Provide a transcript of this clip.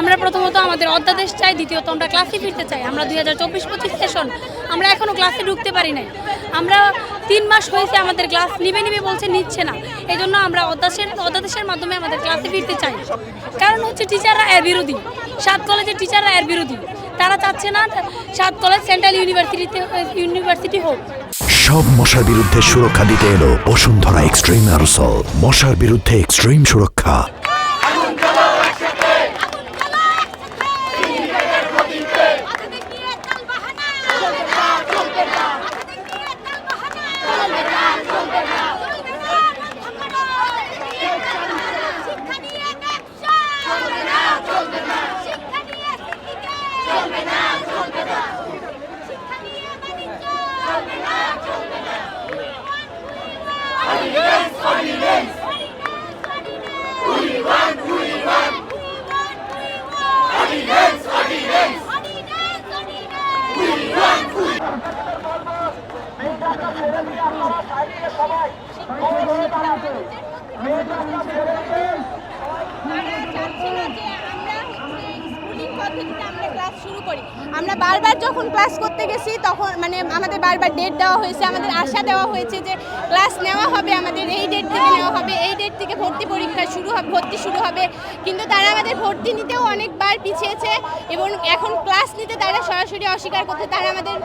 আমরা প্রথমত আমাদের অধ্যাদেশ চাই, দ্বিতীয়ত আমরা ক্লাসে ফিরতে চাই। আমরা দুই হাজার চব্বিশ পঁচিশ সেশন আমরা এখনও ক্লাসে ঢুকতে পারি নাই। আমরা তিন মাস হয়েছে আমাদের ক্লাস নিবে নিবে বলছে, নিচ্ছে না। এই জন্য আমরা অধ্যাদেশের অধ্যাদেশের মাধ্যমে আমাদের ক্লাসে ফিরতে চাই। কারণ হচ্ছে টিচাররা এর বিরোধী। সাত কলেজের টিচাররা এর বিরোধী। তারা চাচ্ছে না সাত কলেজ সেন্ট্রাল ইউনিভার্সিটিতে ইউনিভার্সিটি হোক। সব মশার বিরুদ্ধে সুরক্ষা দিতে এলো বসুন্ধরা এক্সট্রিম অ্যারোসল মশার বিরুদ্ধে এক্সট্রিম সুরক্ষা। আমরা বারবার যখন ক্লাস করতে গেছি, তখন মানে আমাদের বারবার ডেট দেওয়া হয়েছে, আমাদের আশা দেওয়া হয়েছে যে ক্লাস নেওয়া হবে, আমাদের এই ডেট থেকে নেওয়া হবে, এই ডেট থেকে ভর্তি পরীক্ষা শুরু হবে, ভর্তি শুরু হবে। কিন্তু তারা আমাদের ভর্তি নিতেও অনেকবার পিছিয়েছে এবং এখন ক্লাস নিতে তারা সরাসরি অস্বীকার করতে তারা আমাদের